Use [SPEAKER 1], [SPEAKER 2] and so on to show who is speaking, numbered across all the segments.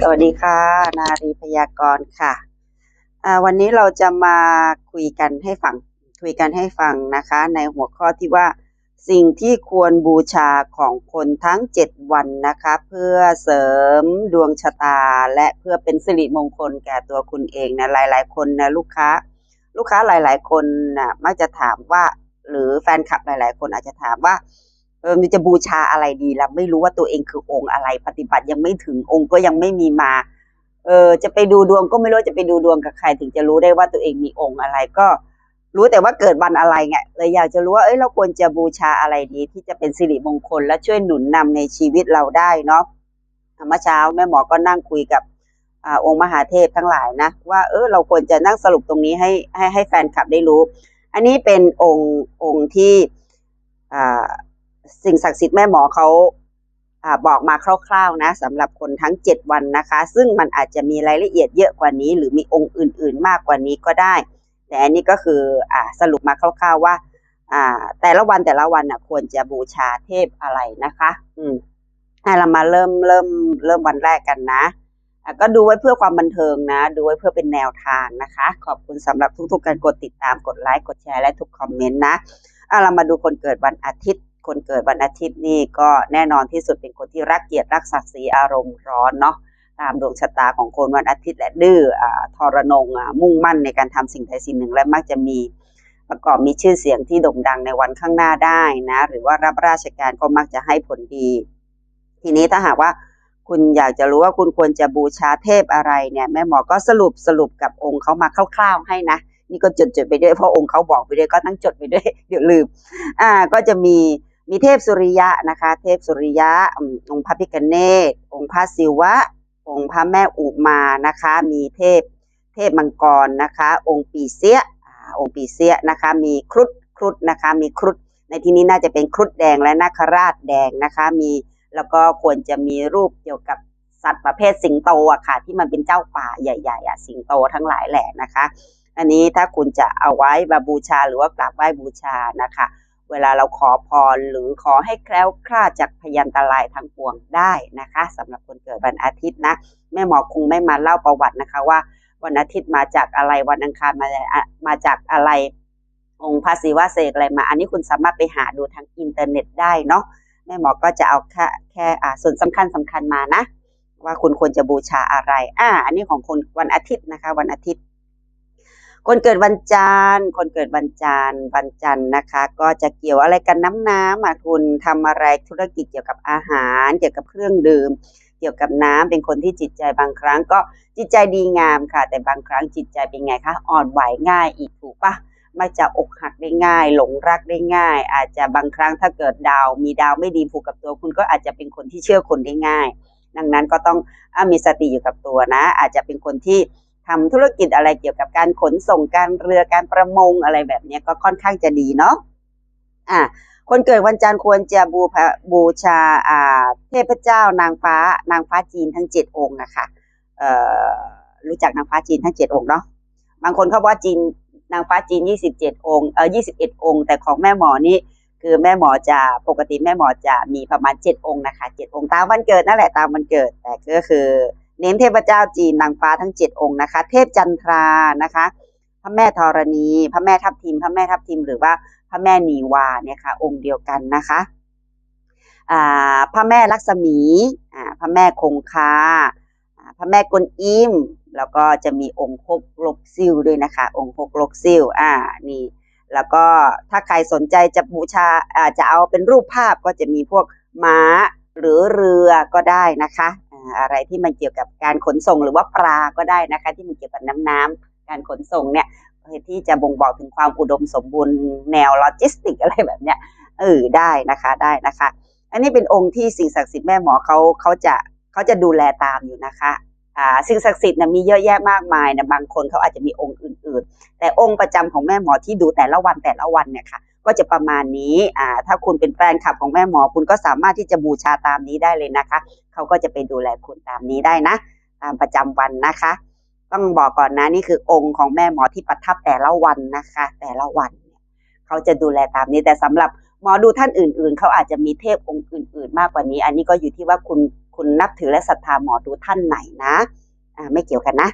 [SPEAKER 1] สวัสดีค่ะ นารีพยากรณ์ค่ะ วันนี้เราจะมาคุยกันให้ฟังคุยกันให้ฟังนะคะ ในหัวข้อที่ว่า สิ่งที่ควรบูชาของคนทั้ง 7 วันนะคะ เพื่อเสริมดวงชะตา และเพื่อเป็นสิริมงคลแก่ตัวคุณเองนะหลาย ๆ คนนะลูกค้า ลูกค้าหลาย ๆ คนนะมักจะถามว่า หรือแฟนคลับหลาย ๆ คนอาจจะถามว่า เออจะบูชาอะไรดีล่ะไม่รู้ว่าตัวเองคือองค์อะไร ปฏิบัติยังไม่ถึงองค์ก็ยังไม่มีมา เออจะไปดูดวงก็ไม่รู้จะไปดูดวงกับใคร ถึงจะรู้ได้ว่าตัวเองมีองค์อะไรก็ รู้แต่ว่าเกิดวันอะไรไงเลยอยากจะรู้ว่าเอ้ยเราควรจะบูชาอะไรดีที่จะเป็นสิริมงคล และช่วยหนุนนำในชีวิตเราได้เนาะเมื่อเช้าแม่หมอก็นั่งคุยกับอ่าองค์มหาเทพทั้งหลายนะ ว่าเออเราควรจะนั่งสรุปตรงนี้ให้ให้ให้แฟนคลับได้รู้ อันนี้เป็นองค์องค์ที่อ่า สิ่งศักดิ์สิทธิ์แม่หมอเขาอบอกมาคร่าวๆนะสำหรับคนทั้ง 7 วันนะคะ ซึ่งมันอาจจะมีรายละเอียดเยอะกว่านี้ หรือมีองค์อื่น ๆ มากกว่านี้ก็ได้ แต่อันนี้ก็คืออสรุปมาคร่าว ๆว่า แต่ละวันแต่ละวันนะควรจะบูชาเทพอะไรนะคะ อืมอะเรามาเริ่มเริ่มเริ่มวันแรกกันนะก็ดูไว้เพื่อความบันเทิงนะ ดูไว้เพื่อเป็นแนวทางนะคะ ขอบคุณสำหรับทุกๆการกดติดตามกดไลค์กดแชร์และทุกคอมเมนต์นะอะเรามาดูคนเกิดวันอาทิตย์ คนเกิดวันอาทิตย์นี่ก็แน่นอนที่สุดเป็นคนที่รักเกียรติรักศักดิ์ศรีอารมณ์ร้อนเนาะตามดวงชะตาของคนวันอาทิตย์และดื้ออ่าทรนงมุ่งมั่นในการทำสิ่งใดสิ่งหนึ่งและมักจะมีประกอบมีชื่อเสียงที่โด่งดังในวันข้างหน้าได้นะหรือว่ารับราชการก็มักจะให้ผลดี ทีนี้ถ้าหากว่าคุณอยากจะรู้ว่าคุณควรจะบูชาเทพอะไรเนี่ยแม่หมอก็สรุปสรุปกับองค์เขามาคร่าวๆให้นะนี่ก็จดจดไปด้วยเพราะองค์เขาบอกไปด้วยก็ตั้งจดไปด้วยเดี๋ยวลืมอ่าก็จะมี มีเทพสุริยะนะคะ เทพสุริยะองค์พระพิฆเนศองค์พระศิวะ องค์พระแม่อุมานะคะ มีเทพเทพมังกรนะคะ องค์ปีเสียอ่าองค์ปีเสียนะคะ มีครุฑครุฑนะคะ มีครุฑในที่นี้น่าจะเป็นครุฑแดงและนาคราชแดงนะคะ มีแล้วก็ควรจะมีรูปเกี่ยวกับสัตว์ประเภทสิงโตอะค่ะ ที่มันเป็นเจ้าป่าใหญ่ๆอะสิงโตทั้งหลายแหละนะคะ อันนี้ถ้าคุณจะเอาไว้มาบูชาหรือว่ากราบไหว้บูชานะคะ เวลาเราขอพรหรือขอให้แคล้วคลาดจากพยันตรายทั้งปวงได้นะคะสำหรับคนเกิดวันอาทิตย์นะแม่หมอคงไม่มาเล่าประวัตินะคะว่า วันอาทิตย์มาจากอะไรวันอังคารมามาจากอะไรองค์พระศิวะเสกอะไรมา อันนี้คุณสามารถไปหาดูทางอินเทอร์เน็ตได้เนาะแม่หมอก็จะเอาแค่แค่ส่วนสำคัญสำคัญมานะ ว่าคุณควรจะบูชาอะไรอ่าอันนี้ของคนวันอาทิตย์นะคะ วันอาทิตย์ คนเกิดวันจันทร์ คนเกิดวันจันทร์ วันจันทร์นะคะ ก็จะเกี่ยวอะไรกันน้ำน้ำอะคุณทำอะไรธุรกิจเกี่ยวกับอาหาร เกี่ยวกับเครื่องดื่ม เกี่ยวกับน้ำเป็นคนที่จิตใจบางครั้งก็จิตใจดีงามค่ะ แต่บางครั้งจิตใจเป็นไงคะอ่อนไหวง่ายอีกถูกปะมักจะอกหักได้ง่าย หลงรักได้ง่าย อาจจะบางครั้งถ้าเกิดดาว มีดาวไม่ดีผูกกับตัวคุณก็อาจจะเป็นคนที่เชื่อคนได้ง่าย ดังนั้นก็ต้องอมีสติอยู่กับตัวนะ อาจจะเป็นคนที่ ทำธุรกิจอะไรเกี่ยวกับการขนส่งการเรือการประมงอะไรแบบนี้ก็ค่อนข้างจะดีเนาะอะคนเกิดวันจันทร์ควรจะบูบูชาอ่าเทพเจ้านางฟ้านางฟ้าจีนทั้งเจ็ดองค์นะคะเอ่อรู้จักนางฟ้าจีนทั้งเจ็ดองค์เนาะบางคนเขาบอกว่าจีนนางฟ้าจีนยี่สิบเจ็ดองค์ เออยี่สิบเอ็ดองค์ แต่ของแม่หมอนี่คือแม่หมอจะปกติแม่หมอจะมีประมาณเจ็ดองค์นะคะเจ็ดองค์ตามวันเกิดนั่นแหละตามวันเกิด แต่ก็คือ เน้นเทพเจ้าจีนนางฟ้าทั้งเจ็ดองค์นะคะ เทพจันทรานะคะ พระแม่ธรณี พระแม่ทับทิม พระแม่ทับทิม หรือว่าพระแม่นีวาเนี่ยค่ะ องค์เดียวกันนะคะพระแม่ลักษมีพระแม่คงคาพระแม่กวนอิมแล้วก็จะมีองค์พกลกซิ่วด้วยนะคะ องค์พกลกซิ่วอ่านี่แล้วก็ถ้าใครสนใจจะบูชาอาจะเอาเป็นรูปภาพก็จะมีพวกม้าหรือเรือก็ได้นะคะ อะไรที่มันเกี่ยวกับการขนส่งหรือว่าปลาก็ได้นะคะ ที่มันเกี่ยวกับน้ำน้ำการขนส่งเนี่ยเพื่อที่จะบ่งบอกถึงความอุดมสมบูรณ์แนวโลจิสติกอะไรแบบเนี้ยเออได้นะคะได้นะคะ อันนี้เป็นองค์ที่สิ่งศักดิ์สิทธิ์แม่หมอเขาเขาจะเขาจะดูแลตามอยู่นะคะอ่าสิ่งศักดิ์สิทธิ์นะมีเยอะแยะมากมายนะบางคนเขาอาจจะมีองค์อื่น ๆ แต่องค์ประจำของแม่หมอที่ดูแต่ละวันแต่ละวันเนี่ยค่ะ ก็จะประมาณนี้อ่าถ้าคุณเป็นแฟนคลับของแม่หมอ คุณก็สามารถที่จะบูชาตามนี้ได้เลยนะคะ เขาก็จะไปดูแลคุณตามนี้ได้นะ ตามประจำวันนะคะ ต้องบอกก่อนนะนี่คือองค์ของแม่หมอที่ประทับแต่ละวันนะคะ แต่ละวันเนี่ยเขาจะดูแลตามนี้แต่สำหรับหมอดูท่านอื่น ๆ เขาอาจจะมีเทพองค์อื่น ๆ มากกว่านี้ อันนี้ก็อยู่ที่ว่าคุณคุณนับถือและศรัทธาหมอดูท่านไหนนะ อ่าไม่เกี่ยวกันนะ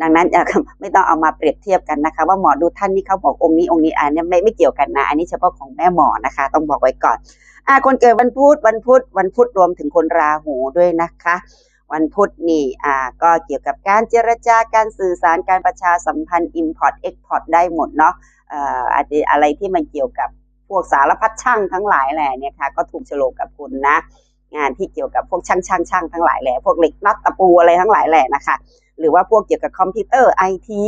[SPEAKER 1] ดังนั้นจะไม่ต้องเอามาเปรียบเทียบกันนะคะ ว่าหมอดูท่านนี้เขาบอกองค์นี้องค์นี้อันนี้ไม่ไม่เกี่ยวกันนะ อันนี้เฉพาะของแม่หมอนะคะ ต้องบอกไว้ก่อนอ่าคนเกิดวันพุธวันพุธวันพุธรวมถึงคนราหูด้วยนะคะ วันพุธนี่อ่าก็เกี่ยวกับการเจรจาการสื่อสารการประชาสัมพันธ์ Import Export ได้หมดเนาะเอ่ออาจจะอะไรที่มันเกี่ยวกับพวกสารพัดช่างทั้งหลายแหละเนี่ยค่ะก็ถูกโฉลกกับคุณนะ งานที่เกี่ยวกับพวกช่างช่างช่างทั้งหลายแหละพวกเหล็กน็อตตะปูอะไรทั้งหลายแหละนะคะ หรือว่าพวกเกี่ยวกับคอมพิวเตอร์ไอที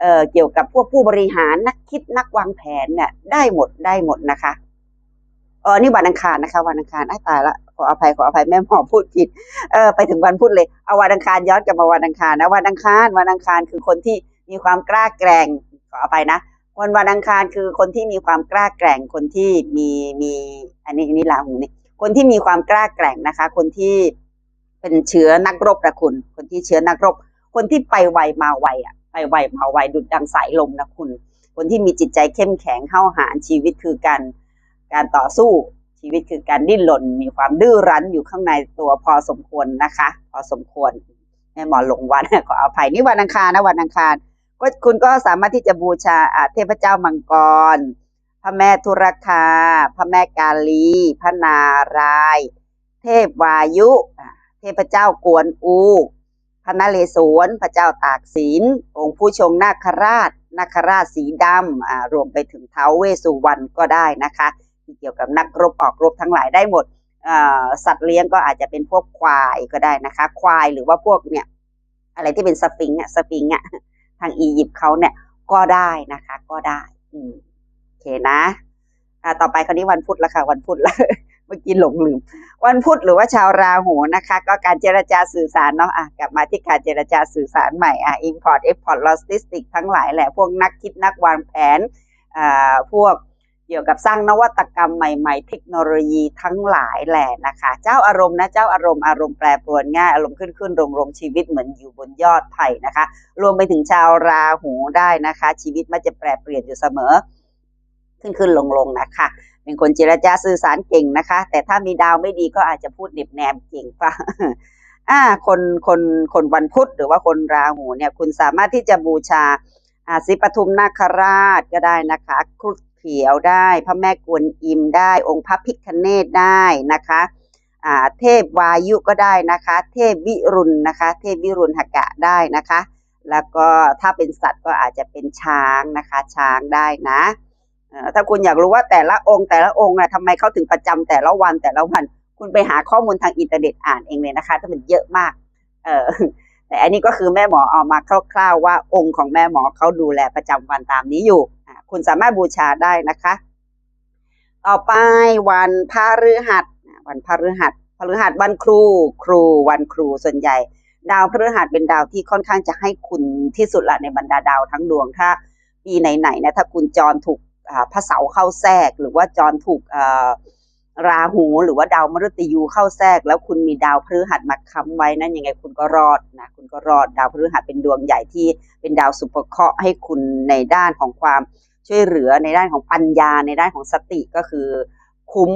[SPEAKER 1] เอ่อเกี่ยวกับพวกผู้บริหารนักคิดนักวางแผนเนี่ยได้หมดได้หมดนะคะเออนี่วันอังคารนะคะ วันอังคารไอ้ตายละขออภัยขออภัยแม่หมอพูดผิดเออไปถึงวันพุธเลยเอาวันอังคารย้อนกลับมาวันอังคารนะวันอังคารวันอังคารคือคนที่มีความกล้าแกร่งขออภัยนะวันวันอังคารคือคนที่มีความกล้าแกร่งคนที่มีมีอันนี้อันนี้ลาหูนี่คนที่มีความกล้าแกร่งนะคะ คนที่เป็นเชื้อนักรบนะคุณ คนที่เชื้อนักรบ คนที่ไปไวมาไวอะไปไวมาไวดุดดังสายลมนะคุณ คนที่มีจิตใจเข้มแข็งเข้าหาชีวิตคือการการต่อสู้ชีวิตคือการดิ้นรนมีความดื้อรั้นอยู่ข้างในตัวพอสมควรนะคะ พอสมควรแม่หมอหลงวันขออภัยนี่วันอังคารนะวันอังคารก็คุณก็สามารถที่จะบูชาเทพเจ้ามังกร พระแม่ธุรคา พระแม่กาลี พระนาราย เทพวายุ เทพเจ้ากวนอู ระนเรศวรพระเจ้าตากสินองค์ผู้ชงนาคราชนาคราชสีดำอ่ารวมไปถึงเท้าวเวสุวรรณก็ได้นะคะที่เกี่ยวกับนักรบออกรบทั้งหลายได้หมดสัตว์เลี้ยงก็อาจจะเป็นพวกควายก็ได้นะคะ ควายหรือว่าพวกเนี่ยอะไรที่เป็นสฟิงค์อะสฟิงค์อะทางอียิปต์เขาเนี่ยก็ได้นะคะก็ได้อืมโอเคนะอ่าต่อไปคราวนี้วันพุธละค่ะวันพุธละเมื่อกี้หลงลืม วันพุธหรือว่าชาวราหูนะคะ ก็การเจรจาสื่อสารเนาะอะกลับมาที่การเจรจาสื่อสารใหม่อะ import export logistics ทั้งหลายแหละพวกนักคิดนักวางแผนอ่าพวกเกี่ยวกับสร้างนวัตกรรมใหม่ ๆ เทคโนโลยีทั้งหลายแหละนะคะ เจ้าอารมณ์นะเจ้าอารมณ์อารมณ์แปรปรวนง่ายอารมณ์ขึ้นขึ้นลงลงชีวิตเหมือนอยู่บนยอดไผ่นะคะ รวมไปถึงชาวราหูได้นะคะ ชีวิตมันจะแปรเปลี่ยนอยู่เสมอขึ้นขึ้นลงลงนะคะ เป็นคนเจรจาสื่อสารเก่งนะคะ แต่ถ้ามีดาวไม่ดีก็อาจจะพูดเหน็บแนมเก่งป่ะอ่าคนคนคนวันพุธหรือว่าคนราหูเนี่ยคุณสามารถที่จะบูชาอาศิปทุมนาคราชก็ได้นะคะครุฑเขียวได้ พระแม่กวนอิมได้ องค์พระพิคเนตได้นะคะอ่าเทพวายุก็ได้นะคะ เทพวิรุณนะคะ เทพวิรุณหกะได้นะคะ แล้วก็ถ้าเป็นสัตว์ก็อาจจะเป็นช้างนะคะ ช้างได้นะ ถ้าคุณอยากรู้ว่าแต่ละองค์แต่ละองค์นะทำไมเขาถึงประจำแต่ละวันแต่ละวัน คุณไปหาข้อมูลทางอินเทอร์เน็ตอ่านเองเลยนะคะถ้ามันเยอะมาก เออแต่อันนี้ก็คือแม่หมอเอามาคร่าวๆว่าองค์ของแม่หมอเขาดูแลประจำวันตามนี้อยู่ คุณสามารถบูชาได้นะคะ ต่อไปวันพฤหัสวันพฤหัสพฤหัสวันครู ครูวันครูส่วนใหญ่ ดาวพฤหัสเป็นดาวที่ค่อนข้างจะให้คุณที่สุดละในบรรดาดาวทั้งดวงถ้าปีไหนๆนะถ้าคุณจรถูก พระเสาเข้าแทรก หรือว่าจรถูกราหูหรือว่าดาวมฤตยูเข้าแทรก แล้วคุณมีดาวพฤหัสมาค้ำไว้นั่นยังไงคุณก็รอดนะคุณก็รอดดาวพฤหัสเป็นดวงใหญ่ที่เป็นดาวสุปเคราะห์ให้คุณในด้านของความช่วยเหลือในด้านของปัญญาในด้านของสติก็คือคุ้ม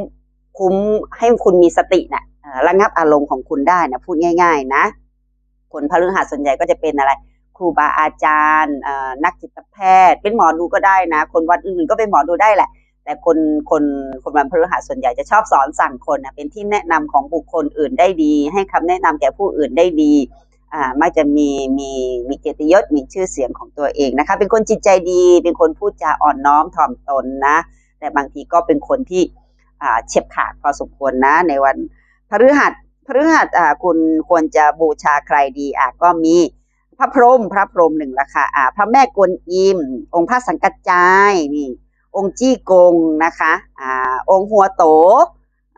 [SPEAKER 1] คุ้มให้คุณมีสตินะ่ะระงับอารมณ์ของคุณได้นะพูดง่าย ๆ นะ คนพฤหัสส่วนใหญ่ก็จะเป็นอะไร ครูบาอาจารย์ นักจิตแพทย์ เป็นหมอดูก็ได้นะ คนวันอื่นก็เป็นหมอดูได้แหละ แต่คนคนคนวันพฤหัสส่วนใหญ่จะชอบสอนสั่งคนนะเป็นที่แนะนำของบุคคลอื่นได้ดี ให้คำแนะนำแก่ผู้อื่นได้ดีอ่าไม่จะมีมีมีเกียรติยศมีชื่อเสียงของตัวเองนะคะ เป็นคนจิตใจดี เป็นคนพูดจาอ่อนน้อมถ่อมตนนะ แต่บางทีก็เป็นคนที่อ่าเฉียบขาดพอสมควรนะ ในวันพฤหัสพฤหัสอ่าคุณควรจะบูชาใครดีอะก็มี ระพรหมพระพรหมหนึ่งละค่ะอ่าพระแม่กวนอิม องค์พระสังกัจจายนี่ องค์จี้กงนะคะอ่าองค์หัวโต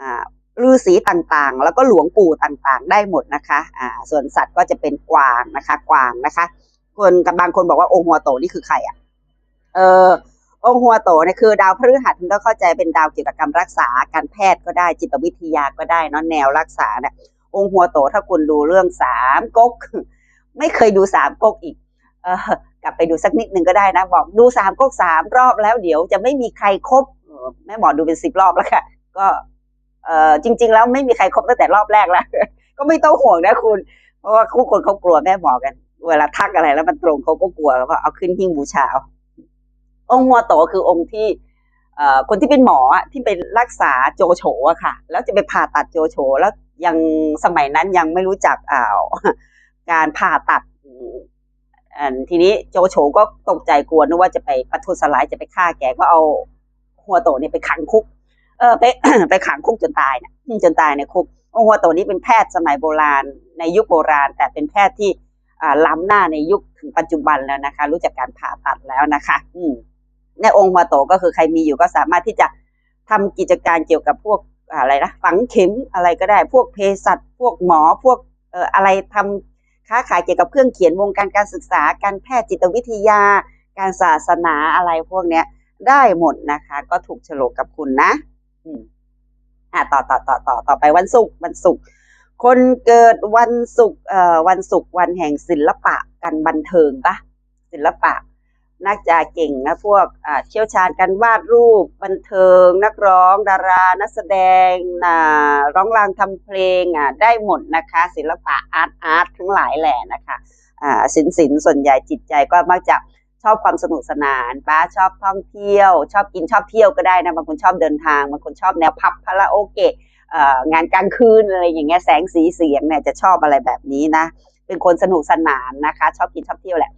[SPEAKER 1] อ่าฤาษีต่างๆ แล้วก็หลวงปู่ต่างๆ ได้หมดนะคะอ่าส่วนสัตว์ก็จะเป็นกวางนะคะ กวางนะคะ คนกับบางคนบอกว่าองค์หัวโตนี่คือใครอะเออองค์หัวโตเนี่ยคือดาวพฤหัสคุณต้องเข้าใจเป็นดาวเกี่ยวกับการรักษาการแพทย์ก็ได้จิตวิทยาก็ได้นะแนวรักษาเนี่ยองค์หัวโตถ้าคุณดูเรื่องสามก๊ก ไม่เคยดูสามก๊กอีกเออกลับไปดูสักนิดหนึ่งก็ได้นะ บอกดูสามก๊กสามรอบแล้วเดี๋ยวจะไม่มีใครครบออแม่หมอดูเป็นสิบรอบแล้วค่ะ ก็เอ่อจริง ๆ แล้วไม่มีใครครบตั้งแต่รอบแรกแล้วก็ไม่ต้องห่วงนะคุณ เพราะว่าคู่คนเขากลัวแม่หมอกัน เวลาทักอะไรแล้วมันตรงเขาก็กลัวเพราะเอาขึ้นหิ้งบูชาองค์หัวโตคือองค์ที่เอ่อคนที่เป็นหมอที่ไปรักษาโจโฉอะค่ะ แล้วจะไปผ่าตัดโจโฉแล้วยังสมัยนั้นยังไม่รู้จักอ่าว การผ่าตัดอันทีนี้โจโฉก็ตกใจกลัวนึกว่าจะไปประทุษร้ายจะไปฆ่าแกก็เอาหัวโตนี่ไปขังคุก เออไปไปขังคุกจนตายนะจนตายในคุกองค์หัวโตนี้เป็นแพทย์สมัยโบราณ ในยุคโบราณ แต่เป็นแพทย์ที่อ่าล้ำหน้าในยุคถึงปัจจุบันแล้วนะคะ รู้จักการผ่าตัดแล้วนะคะ อืมในองค์หัวโตก็คือใครมีอยู่ก็สามารถที่จะทำกิจการเกี่ยวกับพวกอะไรนะฝังเข็มอะไรก็ได้ พวกเภสัชพวกหมอพวกเอ่ออะไรทำ ค้าขายเกี่ยวกับเครื่องเขียนวงการการศึกษา การแพทย์จิตวิทยา การศาสนาอะไรพวกเนี้ย ได้หมดนะคะ ก็ถูกโฉลกกับคุณนะอ่าต่อต่อต่อต่อต่อไปวันศุกร์วันศุกร์คนเกิดวันศุกร์เอ่อวันศุกร์วันแห่งศิลปะกันบันเทิงปะศิลปะ น่าจะเก่งนะพวกเชี่ยวชาญการวาดรูป บันเทิง นักร้อง ดารา นักแสดงอ่าร้องรำทำเพลงอะได้หมดนะคะ ศิลปะอาร์ตอาร์ตทั้งหลายแหละนะคะอ่าศิลป์ศิลส่วนใหญ่จิตใจก็มักจะชอบความสนุกสนานป้าชอบท่องเที่ยว ชอบกินชอบเที่ยวก็ได้นะบางคนชอบเดินทางบางคนชอบแนวพับคาราโอเกะงานกลางคืนอะไรอย่างเงี้ยแสงสีเสียงเนี่ยจะชอบอะไรแบบนี้นะ เป็นคนสนุกสนานนะคะ ชอบกินชอบเที่ยวแหละ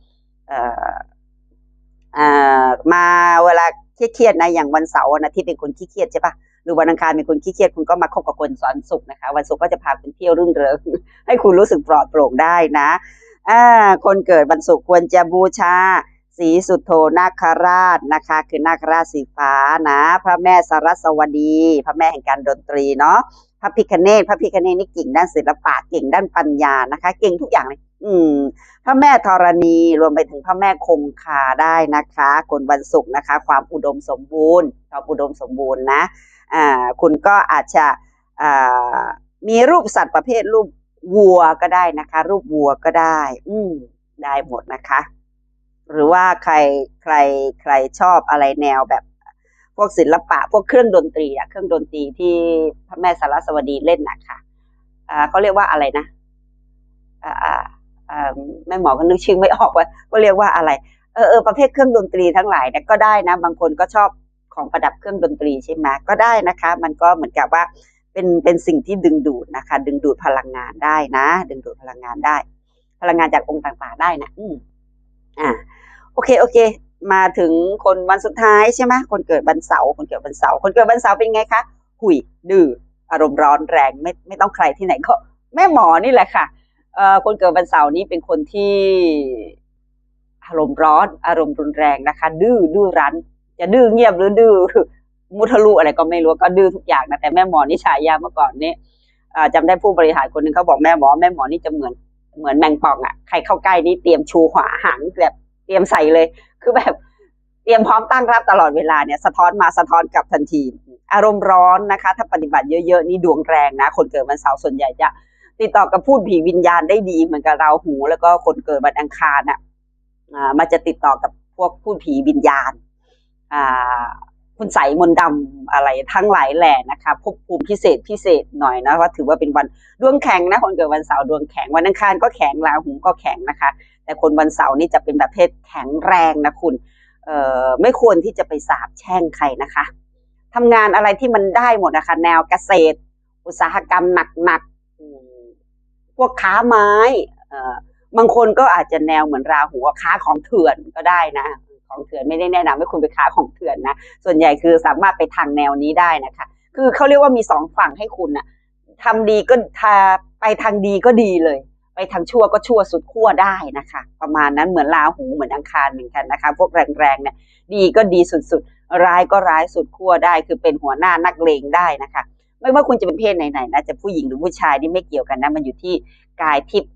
[SPEAKER 1] มาเวลาเครียดๆนะอย่างวันเสาร์นอาทิตย์เป็นคนขี้เครียดใช่ปะหรือวันอังคารเป็นคนขี้เครียดคุณก็มาคบกับคนสอนสุขนะคะ วันศุกร์ก็จะพาคุณเที่ยวรื่นเริงให้คุณรู้สึกปลอดโปร่งได้นะอ่าคนเกิดวันศุกร์ควรจะบูชา สีสุโธนาคราชนะคะ คือนาคราชสีฟ้านะ พระแม่สรัสวดี พระแม่แห่งการดนตรีเนาะพระพิคเนตพระพิคเนตนี่เก่งด้านศิลปะเก่งด้านปัญญานะคะ เก่งทุกอย่างเลยอืม พระแม่ธรณีรวมไปถึงพระแม่คงคาได้นะคะคนวันศุกร์นะคะ ความอุดมสมบูรณ์ความอุดมสมบูรณ์นะอ่าคุณก็อาจจะอ่ามีรูปสัตว์ประเภทรูปวัวก็ได้นะคะ รูปวัวก็ได้ อืมได้หมดนะคะ หรือว่าใครใครใครชอบอะไรแนวแบบพวกศิลปะ พวกเครื่องดนตรีอะเครื่องดนตรีที่พระแม่สารสวดีเล่นนะคะอ่าเขาเรียกว่าอะไรนะอ่าอ่าอ่าแม่หมอก็นึกชื่อไม่ออกว่าก็เรียกว่าอะไรเออเออประเภทเครื่องดนตรีทั้งหลายเนี่ยก็ได้นะ บางคนก็ชอบของประดับเครื่องดนตรีใช่ไหมก็ได้นะคะ มันก็เหมือนกับว่าเป็นเป็นสิ่งที่ดึงดูดนะคะ ดึงดูดพลังงานได้นะ ดึงดูดพลังงานได้ พลังงานจากองค์ต่างๆได้นะ อืมอ่า โอเคโอเค มาถึงคนวันสุดท้ายใช่ไหมคนเกิดวันเสาร์คนเกิดวันเสาร์คนเกิดวันเสาร์เป็นไงคะหุยดื้ออารมณ์ร้อนแรงไม่ไม่ต้องใครที่ไหนก็แม่หมอนี่แหละค่ะเอ่อคนเกิดวันเสาร์นี้เป็นคนที่อารมณ์ร้อน อารมณ์รุนแรงนะคะ ดื้อดื้อรั้นจะดื้อเงียบหรือดื้อมุทะลุอะไรก็ไม่รู้ก็ดื้อทุกอย่างนะแต่แม่หมอนี่ฉายาเมื่อก่อนนี่อ่าจำได้ผู้บริหารคนหนึ่งเขาบอกแม่หมอแม่หมอนี่จะเหมือนเหมือนแมงป่องอะใครเข้าใกล้นี่เตรียมชูหัวหางแบบ เตรียมใส่เลย คือแบบเตรียมพร้อมตั้งรับตลอดเวลาเนี่ยสะท้อนมาสะท้อนกลับทันที อารมณ์ร้อนนะคะ ถ้าปฏิบัติเยอะๆนี่ดวงแรงนะ คนเกิดวันเสาร์ส่วนใหญ่จะติดต่อกับพูดผีวิญญาณได้ดีเหมือนกับเราหูแล้วก็คนเกิดวันอังคารน่ะอ่ามันจะติดต่อกับพวกพูดผีวิญญาณอ่าคุณใสมนต์ดำอะไรทั้งหลายแหล่นะคะภพภูมิพิเศษพิเศษหน่อยนะว่าถือว่าเป็นวันดวงแข็งนะคนเกิดวันเสาร์ดวงแข็งวันอังคารก็แข็งราหูก็แข็งนะคะ แต่คนวันเสาร์นี่จะเป็นประเภทแข็งแรงนะคุณเอ่อไม่ควรที่จะไปสาบแช่งใครนะคะทำงานอะไรที่มันได้หมดนะคะ แนวเกษตร อุตสาหกรรมหนักๆพวกค้าไม้เอ่อบางคนก็อาจจะแนวเหมือนราหูว่าค้าของเถื่อนก็ได้นะ ของเถื่อนไม่ได้แนะนำให้คุณไปค้าของเถื่อนนะ ส่วนใหญ่คือสามารถไปทางแนวนี้ได้นะคะ คือเขาเรียกว่ามีสองฝั่งให้คุณน่ะทำดีก็ทาไปทางดีก็ดีเลย ไปทางชั่วก็ชั่วสุดขั้วได้นะคะ ประมาณนั้นเหมือนราหูเหมือนอังคารเหมือนกันนะคะ พวกแรงๆเนี่ยดีก็ดีสุดๆ ร้ายก็ร้ายสุดขั้วได้ คือเป็นหัวหน้านักเลงได้นะคะ ไม่ว่าคุณจะเป็นเพศไหนๆนะจะผู้หญิงหรือผู้ชายนี่ไม่เกี่ยวกันนะมันอยู่ที่กายทิพย์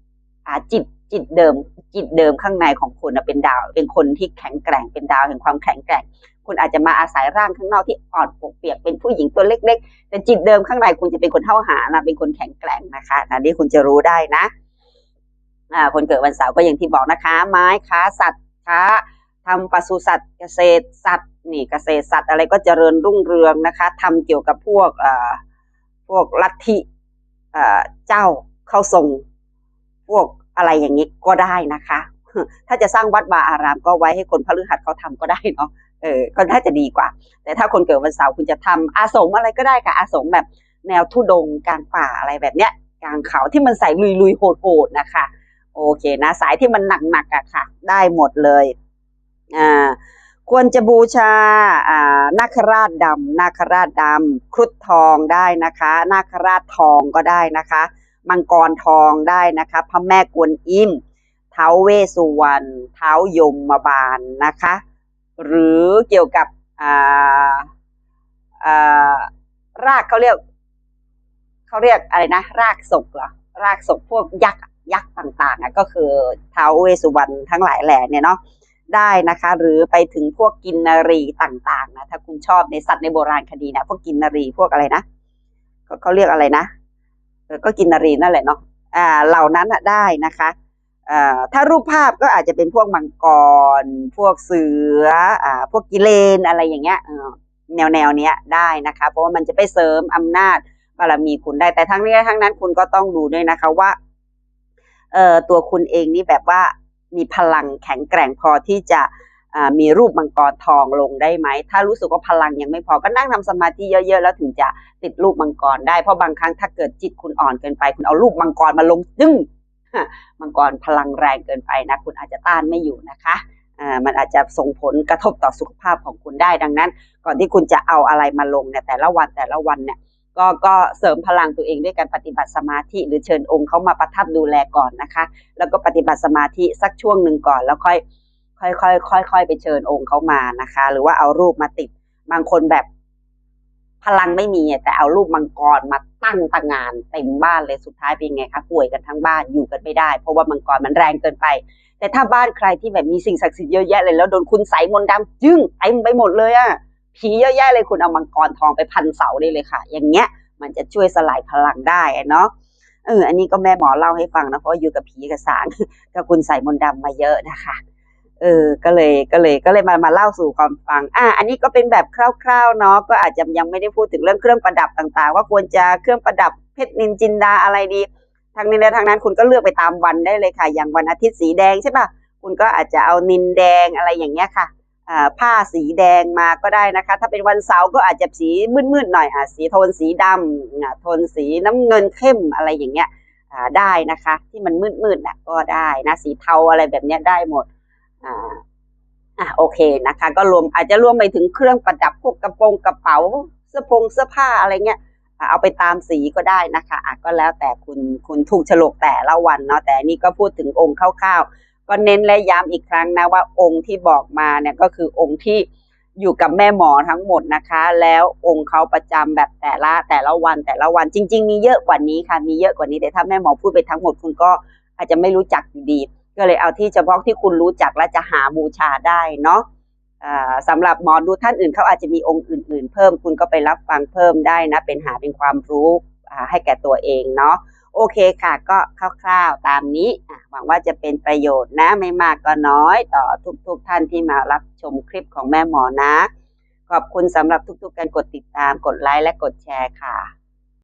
[SPEAKER 1] จิตจิตเดิมจิตเดิมข้างในของคุณนะเป็นดาว เป็นคนที่แข็งแกร่งเป็นดาวแห่งความแข็งแกร่ง คุณอาจจะมาอาศัยร่างข้างนอกที่อ่อนปวกเปียกเป็นผู้หญิงตัวเล็ก ๆ แต่จิตเดิมข้างในคุณจะเป็นคนเท่าหานะเป็นคนแข็งแกร่งนะคะอันนี้คุณจะรู้ได้นะ คนเกิดวันเสาร์ก็อย่างที่บอกนะคะ ไม้ค้าสัตว์ค้าทำปศุสัตว์เกษตรสัตว์นี่เกษตรสัตว์อะไรก็เจริญรุ่งเรืองนะคะทำเกี่ยวกับพวกเอ่อพวกลัทธิเจ้าเข้าทรงพวกอะไรอย่างนี้ก็ได้นะคะ ถ้าจะสร้างวัดวาอารามก็ไว้ให้คนพฤหัสเขาทำก็ได้เนาะเออก็น่าจะดีกว่า แต่ถ้าคนเกิดวันเสาร์คุณจะทำอาสมอะไรก็ได้ค่ะอาสมแบบแนวทุดงกลางป่าอะไรแบบเนี้ยกลางเขาที่มันใส่ลุยๆโหดโหดๆนะคะ โอเคนะ สายที่มันหนักๆอะค่ะ ได้หมดเลยอ่าควรจะบูชาอ่านาคราชดำนาคราชดำครุฑทองได้นะคะ นาคราชทองก็ได้นะคะ มังกรทองได้นะคะพระแม่กวนอิมเท้าเวสุวรรณเท้ายมมาบาลนะคะ หรือเกี่ยวกับอ่าอ่ารากเขาเรียกเขาเรียกอะไรนะ รากศกเหรอรากศกพวกยักษ์ ยักษ์ต่างๆอะก็คือท้าวเวสุวรรณทั้งหลายแหล่เนี่ยเนาะได้นะคะ หรือไปถึงพวกกินนรีต่างๆนะถ้าคุณชอบในสัตว์ในโบราณคดีนะพวกกินนรีพวกอะไรนะเขาเรียกอะไรนะก็กินนรีนั่นแหละเนาะอ่าเหล่านั้นอะได้นะคะอ่าถ้ารูปภาพก็อาจจะเป็นพวกมังกร พวกเสืออ่าพวกกิเลนอะไรอย่างเงี้ยแนวแนวเนี้ยได้นะคะ เพราะว่ามันจะไปเสริมอำนาจบารมีคุณได้แต่ทั้งนี้ทั้งนั้นคุณก็ต้องดูด้วยนะคะว่า เอ่อตัวคุณเองนี่แบบว่ามีพลังแข็งแกร่งพอที่จะมีรูปมังกรทองลงได้ไหม ถ้ารู้สึกว่าพลังยังไม่พอก็นั่งทำสมาธิเยอะๆ แล้วถึงจะติดรูปมังกรได้ เพราะบางครั้งถ้าเกิดจิตคุณอ่อนเกินไป คุณเอารูปมังกรมาลงจึ้งมังกรพลังแรงเกินไปนะ คุณอาจจะต้านไม่อยู่นะคะอ่ามันอาจจะส่งผลกระทบต่อสุขภาพของคุณได้ดังนั้น ก่อนที่คุณจะเอาอะไรมาลงเนี่ยแต่ละวันแต่ละวันเนี่ย ก็ก็เสริมพลังตัวเองด้วยการปฏิบัติสมาธิ หรือเชิญองค์เขามาประทับดูแลก่อนนะคะ แล้วก็ปฏิบัติสมาธิสักช่วงหนึ่งก่อน แล้วค่อยค่อยค่อยค่อยค่อยไปเชิญองค์เขามานะคะ หรือว่าเอารูปมาติดบางคนแบบพลังไม่มีแต่เอารูปมังกรมาตั้งตางงานเต็มบ้านเลยสุดท้ายเป็นไงคะป่วยกันทั้งบ้านอยู่กันไม่ได้ เพราะว่ามังกรมันแรงเกินไป แต่ถ้าบ้านใครที่แบบมีสิ่งศักดิ์สิทธิ์เยอะแยะเลยแล้วโดนคุณใส่มนต์ดำจึ้งเต็มไปหมดเลยอะ ผีเยอะแยะเลยคุณเอามังกรทองไปพันเสาได้เลยค่ะ อย่างเงี้ยมันจะช่วยสลายพลังได้เนาะเอออันนี้ก็แม่หมอเล่าให้ฟังนะเพราะอยู่กับผีกับสางกับคุณใส่มนต์ดำมาเยอะนะคะเออก็เลยก็เลยก็เลยมามาเล่าสู่ความฟัง อะอันนี้ก็เป็นแบบคร่าวๆเนาะก็อาจจะยังไม่ได้พูดถึงเรื่องเครื่องประดับต่างๆ ว่าควรจะเครื่องประดับเพชรนินจินดาอะไรดีทางนี้และทางนั้นคุณก็เลือกไปตามวันได้เลยค่ะ อย่างวันอาทิตย์สีแดงใช่ปะคุณก็อาจจะเอานินแดงอะไรอย่างเงี้ยค่ะ ผ้าสีแดงมาก็ได้นะคะ ถ้าเป็นวันเสาร์ก็อาจจะสีมืดๆหน่อยอะสีโทนสีดำโทนสีน้ำเงินเข้มอะไรอย่างเงี้ยได้นะคะ ที่มันมืดๆน่ะก็ได้นะสีเทาอะไรแบบเนี้ยได้หมดอ่าอะโอเคนะคะ ก็รวมอาจจะรวมไปถึงเครื่องประดับพวกกระโปรงกระเป๋าเสื้อผงเสื้อผ้าอะไรเงี้ยเอาไปตามสีก็ได้นะคะอะก็แล้วแต่คุณคุณถูกฉลกแต่ละวันเนาะแต่นนี่ก็พูดถึงองค์คร่าวๆ ก็เน้นและย้ำอีกครั้งนะว่าองค์ที่บอกมาเนี่ยก็คือองค์ที่อยู่กับแม่หมอทั้งหมดนะคะ แล้วองค์เขาประจำแบบแต่ละแต่ละวันแต่ละวันจริง ๆ มีเยอะกว่านี้ค่ะมีเยอะกว่านี้แต่ถ้าแม่หมอพูดไปทั้งหมดคุณก็อาจจะไม่รู้จักอยู่ดี ก็เลยเอาที่เฉพาะที่คุณรู้จักและจะหาบูชาได้เนาะอ่าสำหรับหมอดูท่านอื่นเขาอาจจะมีองค์อื่น ๆ เพิ่มคุณก็ไปรับฟังเพิ่มได้นะเป็นหาเป็นความรู้ให้แก่ตัวเองเนาะ โอเคค่ะก็คร่าวๆตามนี้หวังว่าจะเป็นประโยชน์นะไม่มากก็น้อย ต่อทุกๆท่านที่มารับชมคลิปของแม่หมอนะ ขอบคุณสำหรับทุกๆ การกดติดตามกดไลค์และกดแชร์ค่ะ